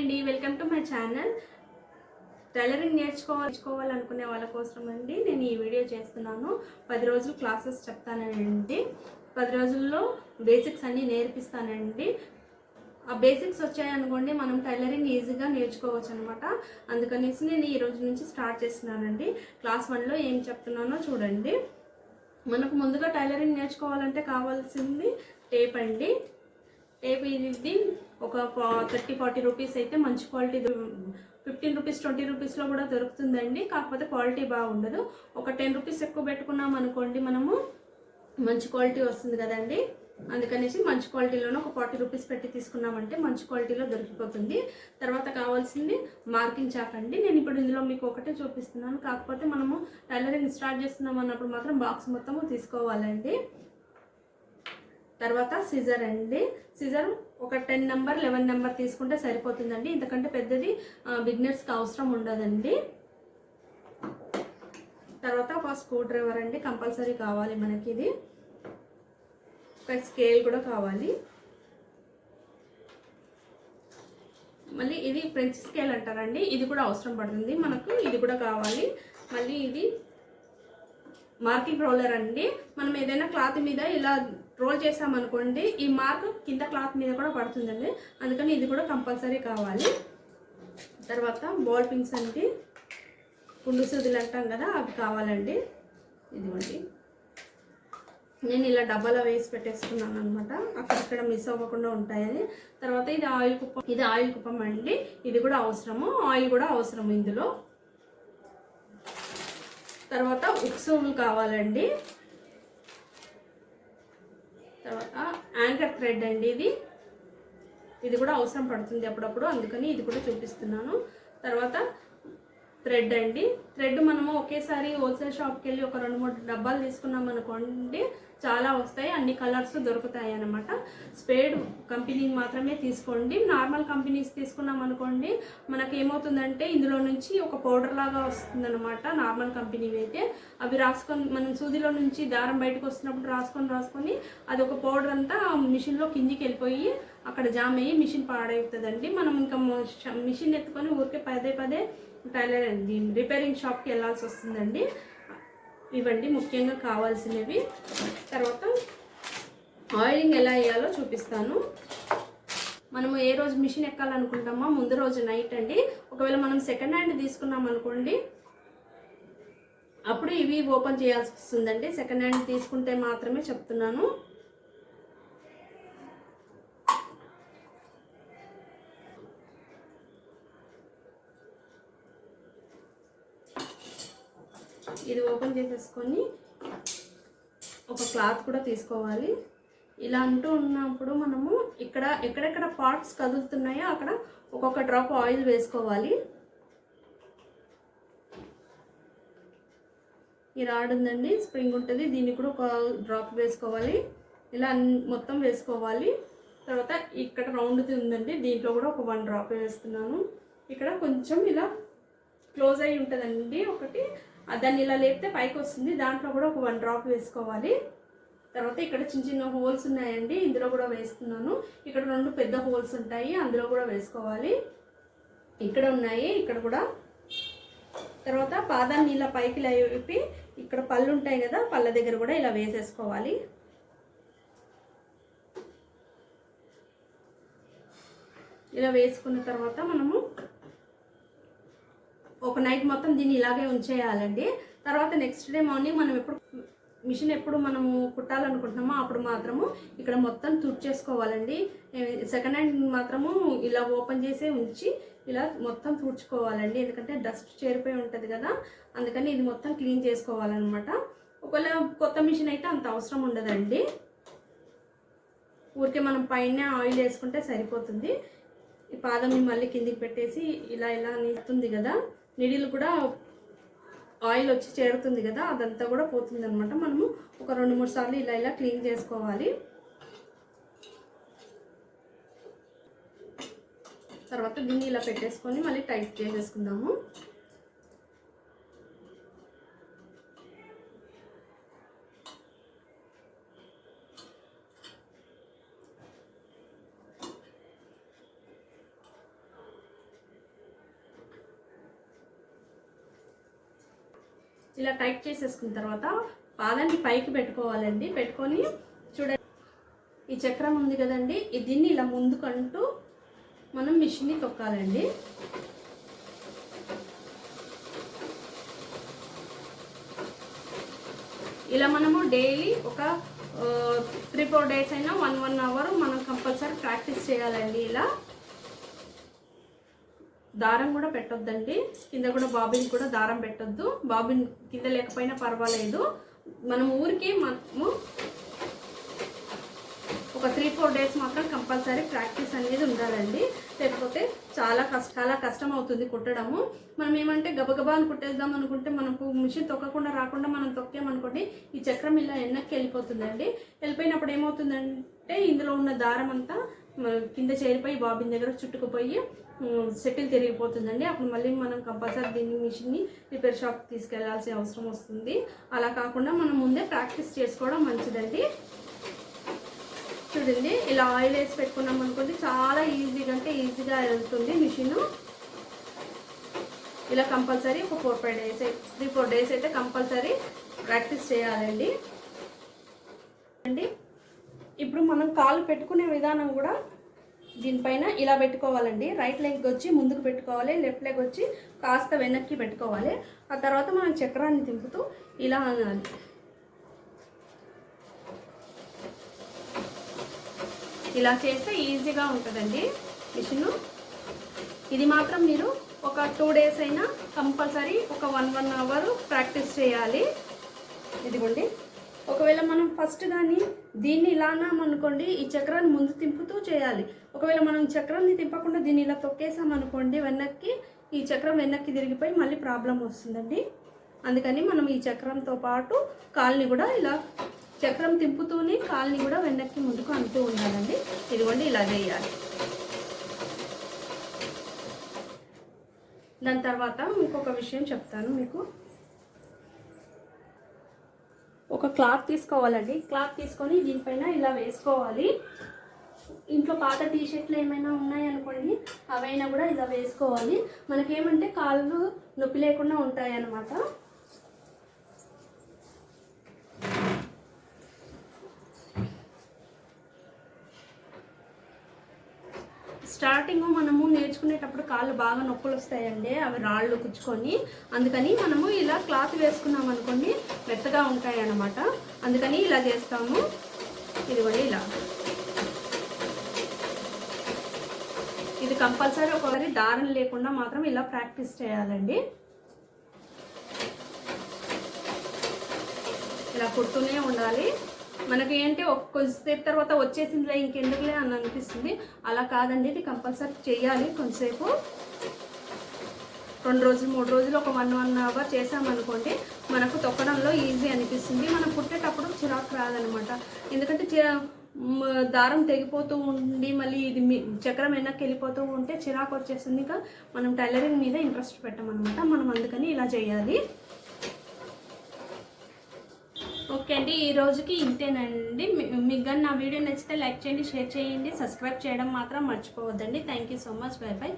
అండి. Welcome to my channel tailoring నేర్చుకోవాలి నేర్చుకోవాలనుకునే వాళ్ళ కోసం అండి నేను ఈ వీడియో చేస్తున్నాను. పది రోజులు క్లాసెస్ చెప్తానండి. పది రోజుల్లో బేసిక్స్ అన్నీ నేర్పిస్తానండి. ఆ బేసిక్స్ వచ్చాయనుకోండి మనం టైలరింగ్ ఈజీగా నేర్చుకోవచ్చు అనమాట అందుకనేసి నేను ఈ రోజు నుంచి స్టార్ట్ చేస్తున్నానండి. క్లాస్ వన్లో ఏం చెప్తున్నానో చూడండి. మనకు ముందుగా టైలరింగ్ నేర్చుకోవాలంటే కావాల్సింది టేప్ అండి. టేప్ ఇది ఒక థర్టీ ఫార్టీ రూపీస్ అయితే మంచి క్వాలిటీ ఫిఫ్టీన్ రూపీస్ ట్వంటీ రూపీస్లో కూడా దొరుకుతుందండి. కాకపోతే క్వాలిటీ బాగుండదు. ఒక టెన్ రూపీస్ ఎక్కువ పెట్టుకున్నాం అనుకోండి మనము మంచి క్వాలిటీ వస్తుంది కదండి. అందుకనేసి మంచి క్వాలిటీలోనే ఒక ఫార్టీ రూపీస్ పెట్టి తీసుకున్నామంటే మంచి క్వాలిటీలో దొరికిపోతుంది. తర్వాత కావాల్సింది మార్కింగ్ చాక్ అండి. నేను ఇప్పుడు ఇందులో మీకు ఒకటే చూపిస్తున్నాను. కాకపోతే మనము టైలరింగ్ స్టార్ట్ చేస్తున్నాం అన్నప్పుడు మాత్రం బాక్స్ మొత్తము తీసుకోవాలండి. తర్వాత సిజర్ అండి. సిజర్ ఒక టెన్ నెంబర్ లెవెన్ నెంబర్ తీసుకుంటే సరిపోతుందండి. ఇంతకంటే పెద్దది బిగినర్స్కి అవసరం ఉండదండి. తర్వాత ఒక స్క్రూ డ్రైవర్ అండి కంపల్సరీ కావాలి మనకి ఇది ఒక స్కేల్ కూడా కావాలి. మళ్ళీ ఇది ఫ్రెంచ్ స్కేల్ అంటారండి. ఇది కూడా అవసరం పడుతుంది మనకు. ఇది కూడా కావాలి. మళ్ళీ ఇది మార్కింగ్ రోలర్ అండి. మనం ఏదైనా క్లాత్ మీద ఇలా రోల్ చేసామనుకోండి ఈ మార్క్ కింద క్లాత్ మీద కూడా పడుతుందండి. అందుకని ఇది కూడా కంపల్సరీ కావాలి. తర్వాత బాల్ పిన్స్ అండి. కుండు సూదులు అంటాం కదా అవి కావాలండి. ఇదిగోండి. నేను ఇలా డబ్బాలో వేసి పెట్టేసుకున్నాను అనమాట అక్కడక్కడ మిస్ అవ్వకుండా ఉంటాయని. తర్వాత ఇది ఆయిల్ కుప్పం ఇది ఆయిల్ కుప్పం అండి. ఇది కూడా అవసరము. ఆయిల్ కూడా అవసరం ఇందులో. తర్వాత ఉక్సూలు కావాలండి. తర్వాత యాంకర్ థ్రెడ్ అండి ఇది. ఇది కూడా అవసరం పడుతుంది అప్పుడప్పుడు అందుకని ఇది కూడా చూపిస్తున్నాను. తర్వాత థ్రెడ్ అండి. థ్రెడ్ మనము ఒకేసారి హోల్సేల్ షాప్కి వెళ్ళి ఒక రెండు మూడు డబ్బాలు తీసుకున్నాం అనుకోండి చాలా వస్తాయి. అన్ని కలర్స్ దొరుకుతాయి అన్నమాట. స్పేడ్ కంపెనీ మాత్రమే తీసుకోండి. నార్మల్ కంపెనీస్ తీసుకున్నాం అనుకోండి మనకి ఏమవుతుందంటే ఇందులో నుంచి ఒక పౌడర్ లాగా వస్తుందన్నమాట నార్మల్ కంపెనీ అయితే. అవి రాసుకొని మనం సూదిలో నుంచి దారం బయటకు వస్తున్నప్పుడు రాసుకొని రాసుకొని అది ఒక పౌడర్ అంతా మిషన్లో కిందికి వెళ్ళిపోయి అక్కడ జామ్ అయ్యి మిషన్ పాడవుతుందండి. మనం ఇంకా మిషన్ ఎత్తుకొని ఊరికే పదే పదే టైలర్ రిపేరింగ్ షాప్కి వెళ్ళాల్సి వస్తుందండి. ఇవండి ముఖ్యంగా కావాల్సినవి. తర్వాత ఆయిలింగ్ ఎలా వేయాలో చూపిస్తాను. మనము ఏ రోజు మిషన్ ఎక్కాలనుకుంటామో ముందు రోజు నైట్ అండి. ఒకవేళ మనం సెకండ్ హ్యాండ్ తీసుకున్నాం అనుకోండి అప్పుడు ఇవి ఓపెన్ చేయాల్సి వస్తుందండి. సెకండ్ హ్యాండ్ తీసుకుంటే మాత్రమే చెప్తున్నాను. ఇది ఓపెన్ చేసేసుకొని ఒక క్లాత్ కూడా తీసుకోవాలి. ఇలా అంటూ ఉన్నప్పుడు మనము ఇక్కడ ఎక్కడెక్కడ పార్ట్స్ కదులుతున్నాయో అక్కడ ఒక్కొక్క డ్రాప్ ఆయిల్ వేసుకోవాలి. ఈ రాడ్ ఉందండి స్ప్రింగ్ ఉంటుంది దీన్ని కూడా ఒక డ్రాప్ వేసుకోవాలి. ఇలా మొత్తం వేసుకోవాలి. తర్వాత ఇక్కడ రౌండ్ది ఉందండి దీంట్లో కూడా ఒక వన్ డ్రాప్ వేస్తున్నాను. ఇక్కడ కొంచెం ఇలా క్లోజ్ అయి ఉంటుందండి ఒకటి దాన్ని ఇలా లేపితే పైకి వస్తుంది. దాంట్లో కూడా ఒక వన్ డ్రాప్ వేసుకోవాలి. తర్వాత ఇక్కడ చిన్న చిన్న హోల్స్ ఉన్నాయండి. ఇందులో కూడా వేస్తున్నాను. ఇక్కడ రెండు పెద్ద హోల్స్ ఉంటాయి. అందులో కూడా వేసుకోవాలి. ఇక్కడ ఉన్నాయి. ఇక్కడ కూడా. తర్వాత పాదాన్ని ఇలా పైకి లేపి ఇక్కడ పళ్ళు ఉంటాయి కదా పళ్ళ దగ్గర కూడా ఇలా వేసేసుకోవాలి. ఇలా వేసుకున్న తర్వాత మనము ఒక నైట్ మొత్తం దీన్ని ఇలాగే ఉంచేయాలండి. తర్వాత నెక్స్ట్ డే మార్నింగ్ మనం ఎప్పుడు మిషన్ ఎప్పుడు మనము కుట్టాలనుకుంటున్నామో అప్పుడు మాత్రము ఇక్కడ మొత్తం తుడిచేసుకోవాలండి. సెకండ్ హ్యాండ్ మాత్రము ఇలా ఓపెన్ చేసే ఉంచి ఇలా మొత్తం తుడుచుకోవాలండి. ఎందుకంటే డస్ట్ చేరిపోయి ఉంటుంది కదా అందుకని ఇది మొత్తం క్లీన్ చేసుకోవాలన్నమాట. ఒకవేళ కొత్త మిషన్ అయితే అంత అవసరం ఉండదండి. ఊరికే మనం పైన ఆయిల్ వేసుకుంటే సరిపోతుంది. ఈ పాదంని మళ్ళీ కిందికి పెట్టేసి ఇలా ఇలా నీస్తుంది కదా. నిడిలు కూడా ఆయిల్ వచ్చి చేరుతుంది కదా అదంతా కూడా పోతుంది అనమాట మనము ఒక రెండు మూడు సార్లు ఇలా ఇలా క్లీన్ చేసుకోవాలి. తర్వాత దీన్ని ఇలా పెట్టేసుకొని మళ్ళీ టైట్ చేసేసుకుందాము. ఇలా టైట్ చేసేసుకున్న తర్వాత పాదాన్ని పైకి పెట్టుకోవాలండి. పెట్టుకొని చూడండి. ఈ చక్రం ఉంది కదండి. దీన్ని ఇలా ముందుకంటూ మనం మిషన్ని తొక్కాలండి. ఇలా మనము డైలీ ఒక త్రీ ఫోర్ డేస్ అయినా వన్ వన్ అవర్ మనం కంపల్సరీ ప్రాక్టీస్ చేయాలండి ఇలా. దారం కూడా పెట్టొద్దండి. కింద కూడా బాబిన్ కూడా దారం పెట్టొద్దు. బాబిన్ కింద లేకపోయినా పర్వాలేదు. మనం ఊరికి మనము ఒక త్రీ ఫోర్ డేస్ మాత్రం కంపల్సరీ ప్రాక్టీస్ అనేది ఉండాలండి. లేకపోతే చాలా కష్ట చాలా కష్టం అవుతుంది కుట్టడము. మనం ఏమంటే గబగబా అని కుట్టేద్దాం అనుకుంటే మనకు మిషన్ తొక్కకుండా రాకుండా మనం తొక్కామనుకోండి ఈ చక్రం ఇలా వెనక్కి వెళ్ళిపోతుందండి. వెళ్ళిపోయినప్పుడు ఏమవుతుందంటే ఇందులో ఉన్న దారం అంతా మన కింద చేరిపోయి బాబిన్ దగ్గర చుట్టుకుపోయి సెటిల్ తిరిగిపోతుందండి అప్పుడు మళ్ళీ మనం కంపల్సరీ దీన్ని మిషన్ని రిపేర్ షాప్కి తీసుకెళ్ళాల్సిన అవసరం వస్తుంది. అలా కాకుండా మనం ముందే ప్రాక్టీస్ చేసుకోవడం మంచిదండి. చూడండి ఇలా ఆయిల్ వేసి పెట్టుకున్నాం అనుకోండి చాలా ఈజీగా అంటే ఈజీగా వెళ్తుంది మిషను ఇలా కంపల్సరీ ఒక four five days three four days అయితే కంపల్సరీ ప్రాక్టీస్ చేయాలండి. అండి ఇప్పుడు మనం కాలు పెట్టుకునే విధానం కూడా దీనిపైన ఇలా పెట్టుకోవాలండి. రైట్ లెగ్ వచ్చి ముందుకు పెట్టుకోవాలి లెఫ్ట్ లెగ్ వచ్చి కాస్త వెనక్కి పెట్టుకోవాలి. ఆ తర్వాత మనం చక్రాన్ని తింపుతూ ఇలా అనాలి. ఇలా చేస్తే ఈజీగా ఉంటుందండి మిషన్. ఇది మాత్రం మీరు ఒక టూ డేస్ అయినా కంపల్సరీ ఒక వన్ వన్ అవర్ ప్రాక్టీస్ చేయాలి. ఇదిగోండి. ఒకవేళ మనం ఫస్ట్ కానీ దీన్ని ఇలా అనుకోండి ఈ చక్రాన్ని ముందు తింపుతూ చేయాలి. ఒకవేళ మనం చక్రాన్ని తిప్పకుండా దీన్ని ఇలా తొక్కేసామనుకోండి వెనక్కి ఈ చక్రం వెనక్కి తిరిగిపోయి మళ్ళీ ప్రాబ్లం వస్తుందండి. అందుకని మనం ఈ చక్రంతో పాటు కాల్ని కూడా ఇలా చక్రం తిప్పుతూనే కాల్ని కూడా వెనక్కి ముందుకు అంటూ ఉండాలండి. ఇదిగోండి ఇలా చేయాలి దాని తర్వాత ఇంకొక విషయం చెప్తాను మీకు. ఒక క్లాత్ తీసుకోవాలండి. క్లాత్ తీసుకొని దీనిపైన ఇలా వేసుకోవాలి. ఇంట్లో పాత టీ షర్ట్లు ఏమైనా ఉన్నాయనుకోండి అవైనా కూడా ఇలా వేసుకోవాలి. మనకేమంటే కాళ్ళు నొప్పి లేకుండా ఉంటాయి అన్నమాట స్టార్టింగ్ మనము నేర్చుకునేటప్పుడు కాళ్ళు బాగా నొప్పులు వస్తాయండి అవి రాళ్ళు కుచ్చుకొని. అందుకని మనము ఇలా క్లాత్ వేసుకున్నాం అనుకోండి మెత్తగా ఉంటాయి అన్నమాట అందుకని ఇలా చేస్తాము. ఇది కూడా ఇలా. ఇది కంపల్సరీ ఒకసారి దారం లేకుండా మాత్రం ఇలా ప్రాక్టీస్ చేయాలండి. ఇలా కుడుతూనే ఉండాలి. మనకి ఏంటి ఒక కొంచెంసేపు తర్వాత వచ్చేసిందిలే ఇంకెందుకులే అని అనిపిస్తుంది. అలా కాదండి ఇది కంపల్సరీ చేయాలి. కొంతసేపు రెండు రోజులు మూడు రోజులు ఒక వన్ వన్ అవర్ చేసామనుకోండి మనకు తొక్కడంలో ఈజీ అనిపిస్తుంది. మనం పుట్టేటప్పుడు చిరాకు రాదనమాట. ఎందుకంటే దారం తెగిపోతూ ఉండి మళ్ళీ ఇది చక్రం వెనక్కి వెళ్ళిపోతూ ఉంటే చిరాకు వచ్చేస్తుంది. ఇంకా మనం టైలరింగ్ మీద ఇంట్రెస్ట్ పెట్టమన్నమాట మనం అందుకని ఇలా చేయాలి. ఓకే అండి ఈ రోజుకి ఇంతేనండి. మీకు కానీ నా వీడియో నచ్చితే లైక్ చేయండి షేర్ చేయండి సబ్స్క్రైబ్ చేయడం మాత్రం మర్చిపోవద్దండి. Thank you so much bye bye